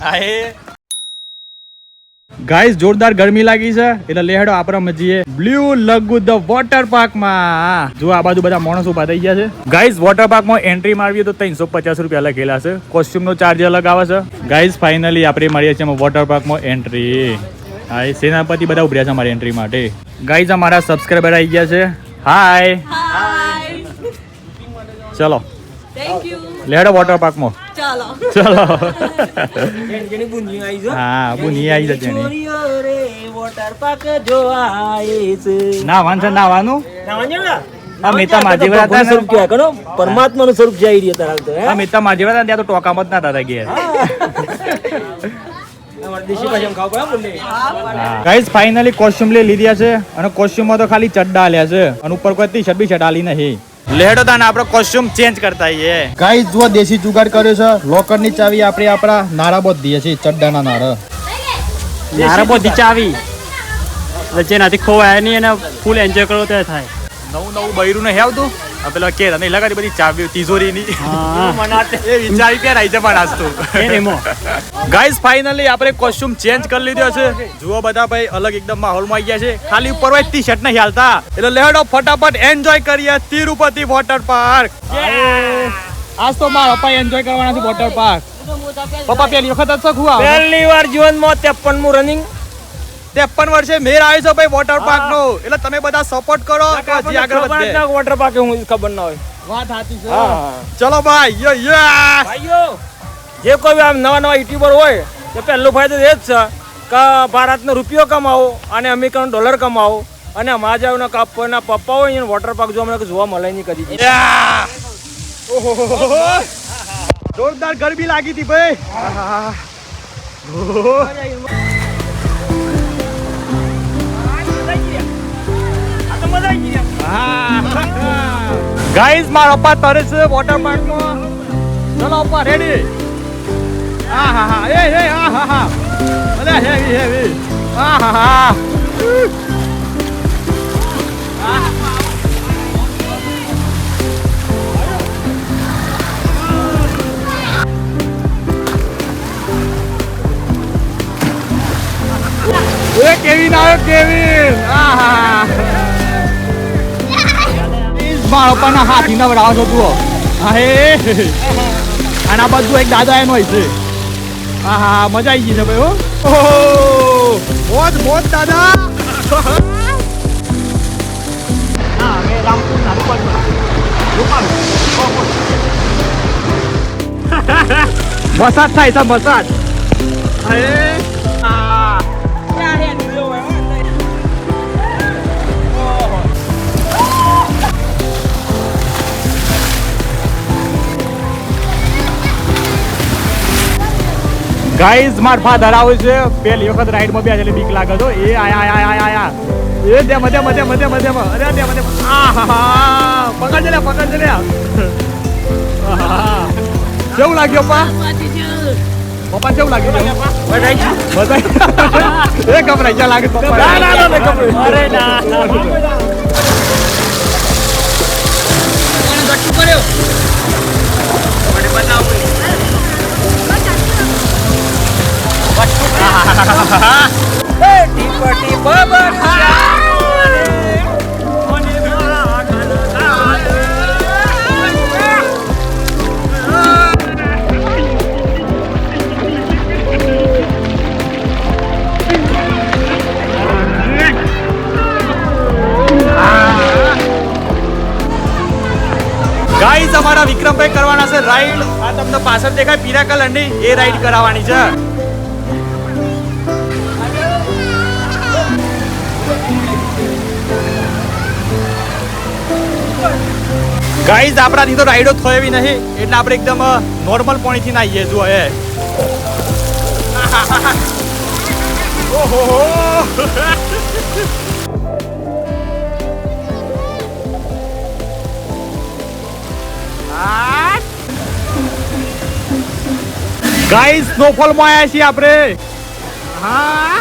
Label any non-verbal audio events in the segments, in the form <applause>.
આહે. Guys જોરદાર ગરમી લાગી છે. એટલે લેહડો આપણે મજીએ બ્લુ લગુ ધ વોટર પાર્કમાં. જો આ બાજુ બધા માણસ ઊભા થઈ ગયા છે. ગાઈસ વોટર પાર્કમાં એન્ટ્રી મારવી તો ત્રણસો પચાસ રૂપિયા લખેલા છે. કોસ્ટ્યુમ નો ચાર્જ અલગ આવે છે. ગાઈસ ફાઇનલી આપણે મારીએ છીએ વોટર પાર્કમાં એન્ટ્રી હા સેનાપતિ બધા ઉભર્યા છે અમારી એન્ટ્રી માટે. ગાઈસ અમારા સબસ્ક્રાઈબર આવી ગયા છે. હાય ચલો. થેન્ક યુ લેહડો વોટર પાર્કમાં. ચાલો. ચલો. હા બુની આવી જશે વોટર પાર્ક જોવા નાવાનું છે. ને? આ મહેતા માજીવર હતા સ્વરૂપ કહેવાય, કનો? પરમાત્માનું સ્વરૂપ જઈ રહ્યું તારા તો હે? આ મિત્તા માજી હતા ત્યાં તો ટોકામાં જ ના થતા ગયા ને. ગાઈઝ ફાઇનલી કોસ્ટ્યુમ લઈ લીધા છે અને કોસ્ટ્યુમમાં તો ખાલી ચડ્ડા આલ્યા છે. અને ઉપર કોઈ ટી શર્ટ બી શર્ટ નહીં. લેડો તાને આપણો કોસ્ટ્યુમ ચેન્જ કરતા આઈએ. ગાઈસ જો દેશી જુગાડ કર્યો છે. લોકરની ચાવી આપણે આપણા નારા બોધ દઈએ છીએ ચડ્ડાના નારા. નારા બધી ચાવી. એટલે જેનાથી ખોવાય નહીં અને ફૂલ એન્જોય કરો તે થાય. નવું નવું બૈરું ને આવતું? આ પેલા કે તને લગાડી બધી ચાવી તિજોરી ની એ વિચારી કે રાઈ છે પણ આજ તો ગાઈઝ ફાઇનલી આપણે કોસ્ટ્યુમ ચેન્જ કરી લીધો છે. જુઓ બધા ભાઈ અલગ એકદમ માહોલમાં આવી ગયા છે. ખાલી ઉપર હોય ટી શર્ટ નહીં હાલતા. એટલે લેડો ફટાફટ એન્જોય કરીએ તિરુપતિ વોટર પાર્ક આજ તો મારા પપ્પા એન્જોય કરવાના છે વોટર પાર્ક પપ્પા પહેલી વખત જ આવે પહેલી વાર જીવનમાં ત્રેપનમું રનિંગ ત્રેપન વર્ષે મેર આવ્યો છે ભાઈ વોટર પાર્ક નો. એટલે તમે બધા સપોર્ટ કરો હજી આગળ વધે. વોટર પાર્ક હું ખબર ના હોય. વાત સાચી છે. હા. ચલો ભાઈ યો યો. ભાઈઓ જે કોઈ આમ નવા નવા યુટ્યુબર હોય તો પહેલો ફાયદો એ જ છે કે ભારતનો રૂપિયો કમાવો અને અમેરિકાનો ડોલર કમાવો. અને અમારા જેવના કાપના પપ્પા હોય એને વોટર પાર્ક જોવા મને જોવા મળે નહીં કદી! જોરદાર ગરબી લાગી હતી ભાઈ. ગાઈઝ મારો પપ્પા તરે છે વોટર પાર્કમાં ચલો પપ્પા રેડી આ હા હા. એ એ, હા હા હા. અરે હેવી હેવી આ હા હા. મારો પણ હાથી નવડાવો છો તું હા હે અને આ બધું એક દાદા એનો હોય છે. હા હા મજા આવી ગઈ છે ભાઈ ઓહો. મોજ મોજ, દાદા. વસાદ થાય છે વસાદ અરે ગાઈઝ માર ફા ધરાવે છે. પેલી વખત રાઈડમાં બે એટલે બીક લાગે તો એ આયા આયા આયા આયા એ દે મધે મધે મધે મધે અરે દે મધે આહા પકડ લે પકડ લે. કેવું લાગ્યું પા પપ્પા કેવું લાગ્યું? બધાય. <laughs> એ ગભરાઈ ગયા લાગે પપ્પા ના, ના, ના, ના, અરે ના. પાછળ દેખાય પીરાકલ અંડી એ રાઈડ કરાવવાની છે. ગાઈઝ આપણાથી તો રાઈડો થયો એવી નહીં, એટલે આપણે એકદમ નોર્મલ પાણીથી નાહીએ, જુઓ, એ. ઓહો ગાઈસ સ્નોફોલમાં આવ્યા છીએ આપણે. હા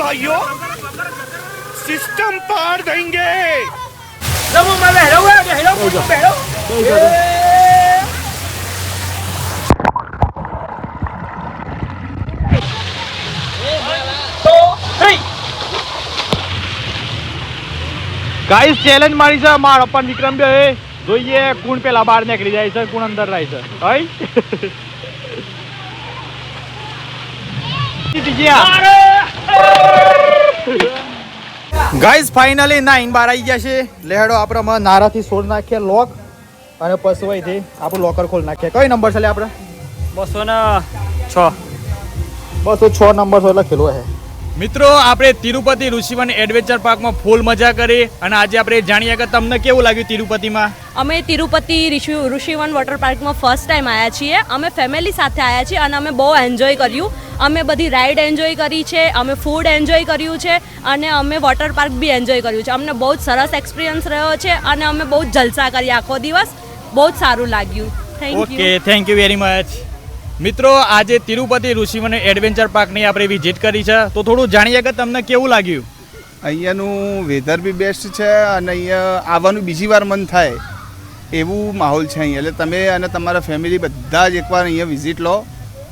भाइयों सिस्टम पार देंगे જમવામાં બેહરો હોય, બેહરો, પૂછો, બેહરો. એ. તો, થઈ. ગાઈસ ચેલેન્જ મારી છે માર અપન વિક્રમ બે જોઈએ કોણ પેલા બહાર નીકળી જાય છે કોણ અંદર રહે છે ગાઈસ ફાઇનલી નાઈન બાર આવી ગયા છે. લેહડો આપણે હમણાં નારાથી સોળ નાખીએ લોક અને પછી વહીથી આપણું લોકર ખોલ નાખીએ. કઈ નંબર છે આપણે? બસો ને છ. બસો છ નંબર છે એટલે ખેલો હે. મિત્રો આપણે તિરુપતિ ઋષિવન એડવેન્ચર પાર્કમાં ફૂલ મજા કરી અને આજે આપણે જાણીએ કે તમને કેવું લાગ્યું તિરુપતિમાં? અમે તિરુપતિ ઋષિ ઋષિવન વોટર પાર્કમાં ફર્સ્ટ ટાઈમ આવ્યા છીએ. અમે ફેમિલી સાથે આવ્યા છીએ અને અમે બહુ એન્જોય કર્યું. અમે બધી રાઈડ એન્જોય કરી છે અમે ફૂડ એન્જોય કર્યું છે અને અમે વોટર પાર્ક બી એન્જોય કર્યું છે. અમને બહુ જ સરસ એક્સપિરિયન્સ રહ્યો છે અને અમે બહુ જલસા કરી આખો દિવસ. બહુ જ સારું લાગ્યું. Thank you okay thank you very much મિત્રો આજે તિરુપતિ ઋષિવન એડવેન્ચર પાર્કની આપણે વિઝિટ કરી છે. તો થોડું જાણીએ કે તમને કેવું લાગ્યું? અહીંયાનું વેધર બી બેસ્ટ છે અને અહીંયા આવવાનું બીજી વાર મન થાય એવું માહોલ છે અહીંયા એટલે તમે અને તમારા ફેમિલી બધા જ એકવાર અહીંયા વિઝિટ લો.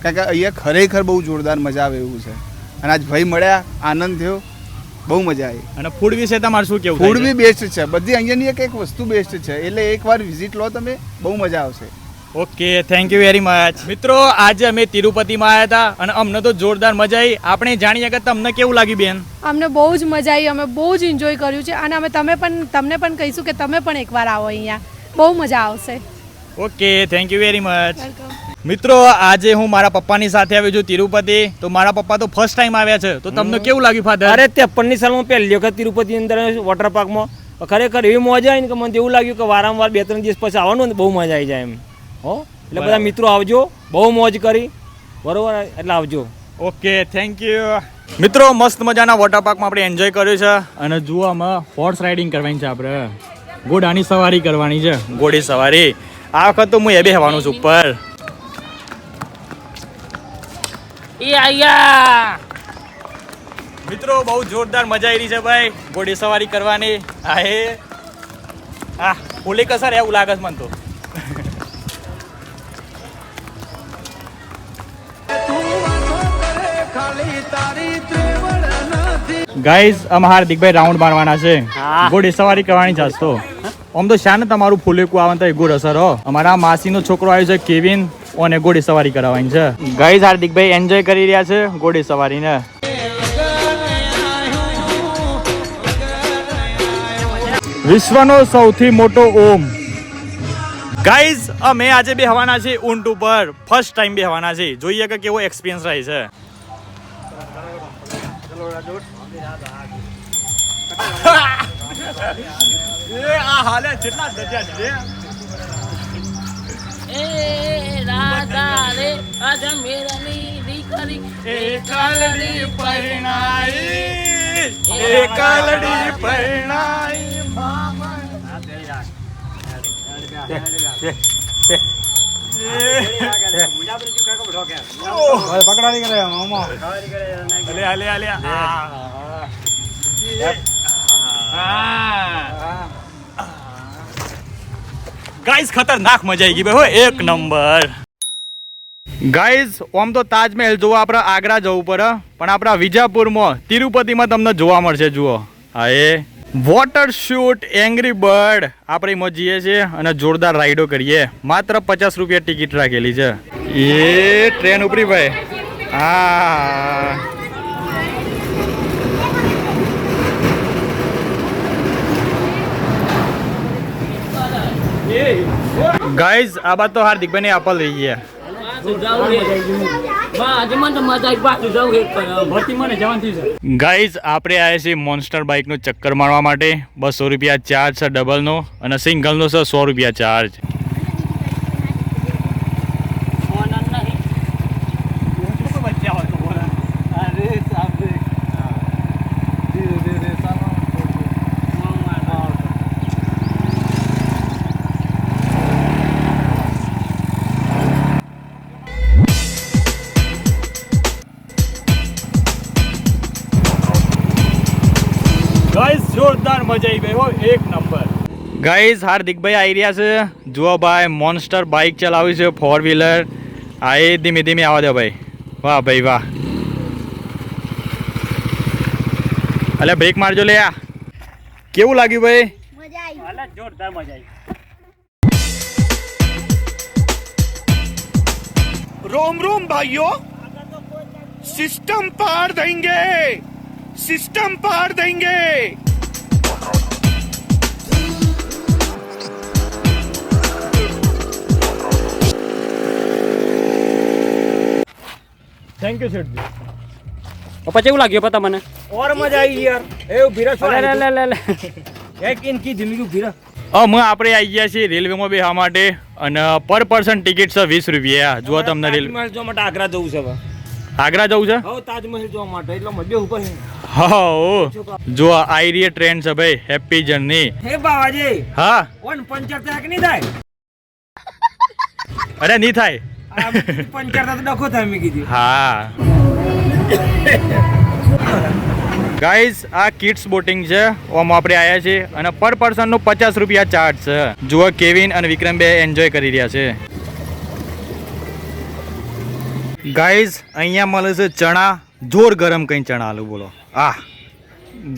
કારણ કે અહીંયા ખરેખર બહુ જોરદાર મજા આવે એવું છે. અને આજ ભાઈ મળ્યા આનંદ થયો બહુ મજા આવી. અને ફૂડ વિશે તમારે શું કેવું ફૂડ બી બેસ્ટ છે. બધી અહીંયાની એક એક વસ્તુ બેસ્ટ છે. એટલે એકવાર વિઝિટ લો તમે બહુ મજા આવશે? Okay thank you very much મિત્રો આજે અમે તિરુપતિમાં આવ્યા હતા અને અમને તો જોરદાર મજા આવી આપણે જાણીએ કે તમને કેવું લાગ્યું બેન? અમને બહુ જ મજા આવી અમે બહુ જ એન્જોય કર્યું છે. અને અમે તમે પણ તમને પણ કહીશું કે તમે પણ એકવાર આવો અહીંયા. બહુ મજા આવશે. Okay thank you very much મિત્રો આજે હું મારા પપ્પાની સાથે આવ્યો છું તિરુપતિ. તો મારા પપ્પા તો ફર્સ્ટ ટાઈમ આવ્યા છે. તો તમને કેવું લાગ્યું ફાધર અરે ત્રેપનની સાલમાં પહેલી વખત તિરુપતિ અંદર વોટર પાર્કમાં ખરેખર એવી મજા આવી ને કે મને એવું લાગ્યું કે વારંવાર બે ત્રણ દિવસ પછી આવવાનું બહુ મજા આવી જાય એમ. હો? એટલે બધા મિત્રો આવજો. બહુ મોજ કરી. બરોબર? એટલે આવજો. ઓકે થેન્ક યુ મિત્રો મસ્ત મજાના વોટર પાર્કમાં આપણે એન્જોય કર્યું છે. અને જુઓ આમાં હોર્સ રાઇડિંગ કરવાની છે આપણે. ઘોડાની સવારી કરવાની છે. ઘોડી સવારી. આ વખત તો હું એ બેહવાનું છું ઉપર. એ આયા! મિત્રો બહુ જોરદાર મજા આવી રહી છે ભાઈ. ઘોડી સવારી કરવાની. આ હે. હા હોલી કસર એવું લાગે છે મને તો. ગાઈઝ અમે હાર્દિકભાઈ રાઉન્ડ મારવાના છે. ઘોડે સવારી કરવાની છે તો. આમ તો શાને તમારું ફૂલેકું આવવાનું તો ગુડ અસર હો. અમારા માસીનો છોકરો આવ્યો છે કેવિન. ઓને ઘોડે સવારી કરાવવાની છે. ગાઈઝ હાર્દિકભાઈ એન્જોય કરી રહ્યા છે ઘોડી સવારીને. વિશ્વનો સૌથી મોટો ઓમ. ગાઈઝ અમે આજે બેહવાના છે ઊંટ ઉપર. ફર્સ્ટ ટાઈમ બેહવાના છે જોઈએ કે કેવો એક્સપિરિયન્સ રહે છે. એ આ હાલે છે એ પરણાઈ કાલડી પરણાઈ અલે અલે અલે ગાઈસ ખતરનાક મજા આવી ગઈ ભાઈ હો એક નંબર ગાઈઝ ઓમ તો તાજમહેલ જોવા આપણે આગ્રા જવું પડે પણ આપણા વિજાપુરમાં તિરુપતિમાં તમને જોવા મળશે જુઓ. હા એ. વોટર શૂટ એંગ્રી બર્ડ આપણે એમાં જઈએ છીએ અને જોરદાર રાઈડો કરીએ. માત્ર પચાસ રૂપિયા ટિકિટ રાખેલી છે. એ ટ્રેન ઉપરી ભાઈ. હા. ગાઈઝ આ બાદ તો હાર્દિકભાઈ ને આપલ રહી ગયા. ગાઈઝ આપણે આવ્યા છીએ મોન્સ્ટર બાઇકનો ચક્કર મારવા માટે. બસો રૂપિયા ચાર્જ છે ડબલનો અને સિંગલનો છે સો રૂપિયા ચાર્જ ગાઈઝ જોરદાર મજા આવી ગઈ હો એક નંબર ગાઈઝ હાર્દિકભાઈ આવી રહ્યા છે. જુઓ ભાઈ મોન્સ્ટર બાઇક ચલાવ્યું છે ફોર વ્હીલર આ એ ધીમે ધીમે આવવા દો ભાઈ. વાહ ભાઈ વાહ. અલે બ્રેક મારજો લે આ. કેવું લાગ્યું ભાઈ? મજા જોરદાર મજા આવી. રોમ રોમ ભાઈઓ સિસ્ટમ પાર દેંગે सिस्टम पार देंगे થેન્ક યુ શેઠજી પપ્પા કેવું લાગ્યું પતા મને ઓર મજા આવી યાર એ ઉભી રહો લે લે લે લે લે એક ઇનકી જિંદગી ઉભી રહો અમે આપણે આવી ગયા છીએ રેલવેમાં બેસવા માટે અને પર પર્સન ટિકિટ છે વીસ રૂપિયા જુઓ તમને રેલ તાજમહેલ જોવા માટે આગ્રા જવું છે હવે આગ્રા જવું છે હવે તાજમહેલ જોવા માટે એટલે મજે ઉપર છે. હા ઓ. જો આઈ ટ્રેન છે ભાઈ હેપી જર્ની. હે બાવાજી હા? ઓન પંચર થાયની થાય. અરે ની થાય. પંચર તો ડખો થાય મે કીધી. હા. ગાઈઝ આ કિડ્સ બોટિંગ છે. ઓમ આપણે આવ્યા છે અને પર પર્સનનો પચાસ રૂપિયા ચાર્જ છે. જુઓ કેવિન અને વિક્રમ બે એન્જોય કરી રહ્યા છે. ગાઈઝ અહીંયા મળે છે ચણા. જોર ગરમ કઈ ચણા આલુ બોલો. આ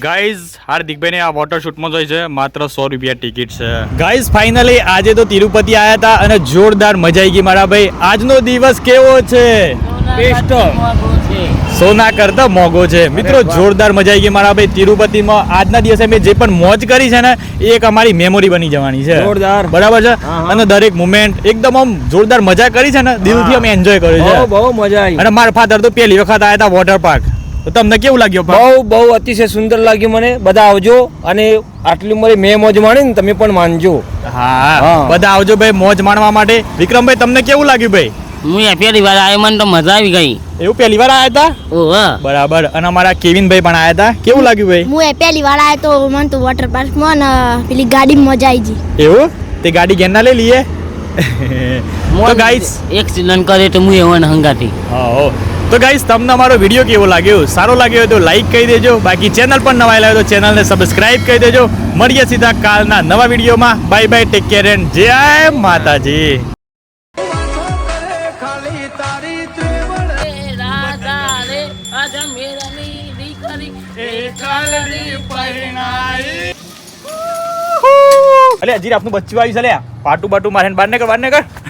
ગાઈઝ હાર્દિકભાઈને આ વોટર શૂટમાં જોઈ છે. માત્ર સો રૂપિયા ટિકિટ છે. ગાઈઝ ફાઇનલી આજે તો તિરુપતિ આવ્યા હતા અને જોરદાર મજા આવી ગઈ મારા ભાઈ. આજનો દિવસ કેવો છે? બેસ્ટ સોના કરતા મોંઘો છે. મિત્રો જોરદાર મજા આવી ગઈ મારા ભાઈ. તિરુપતિમાં આજના દિવસે મેં જે પણ મોજ કરી છે ને એ એક અમારી મેમોરી બની જવાની છે. જોરદાર. બરાબર છે. અને દરેક મુમેન્ટ એકદમ આમ જોરદાર મજા કરી છે ને દિલથી અમે એન્જોય કર્યું છે. બહુ મજા આવી અને મારા ફાધર તો પહેલી વખત આવ્યા હતા વોટર પાર્ક તો તમને કેવું લાગ્યું? બહુ બહુ અતિશય સુંદર લાગ્યું મને. બધા આવજો અને આટલી મારી મેં મોજ માણી ને તમે પણ માનજો. હા હા. બધા આવજો ભાઈ મોજ માણવા માટે. વિક્રમભાઈ તમને કેવું લાગ્યું ભાઈ? હું એ પહેલી વાર આવ્યો મને તો મજા આવી ગઈ. એવું પહેલી વાર આવ્યા હતા બરાબર. અને અમારા કેવિનભાઈ પણ આવ્યા હતા કેવું લાગ્યું ભાઈ? હું એ પહેલી વાર આવ્યો તો મને તો વોટર પાર્કમાં ને પેલી ગાડી મજા આવી ગઈ. એવું? તે ગાડી ગેરના લઈ લઈએ? તો ગાઈસ એક્સિડન્ટ કરે તો હું એવો હંગાતી. હા. તો ગાઈસ તમને અમારો વીડિયો કેવો લાગ્યો? સારો લાગ્યો હોય તો લાઈક કરી દેજો. બાકી ચેનલ પણ નવા હોય તો ચેનલને સબસ્ક્રાઈબ કરી દેજો. મળીએ સીધા કાલના નવા વિડીયોમાં bye bye take care and જય માતાજી. અલે હજી આપનું બચ્ચું આવ્યું છે લે પાટું બાટું મારે બહાર ને કર બહાર ને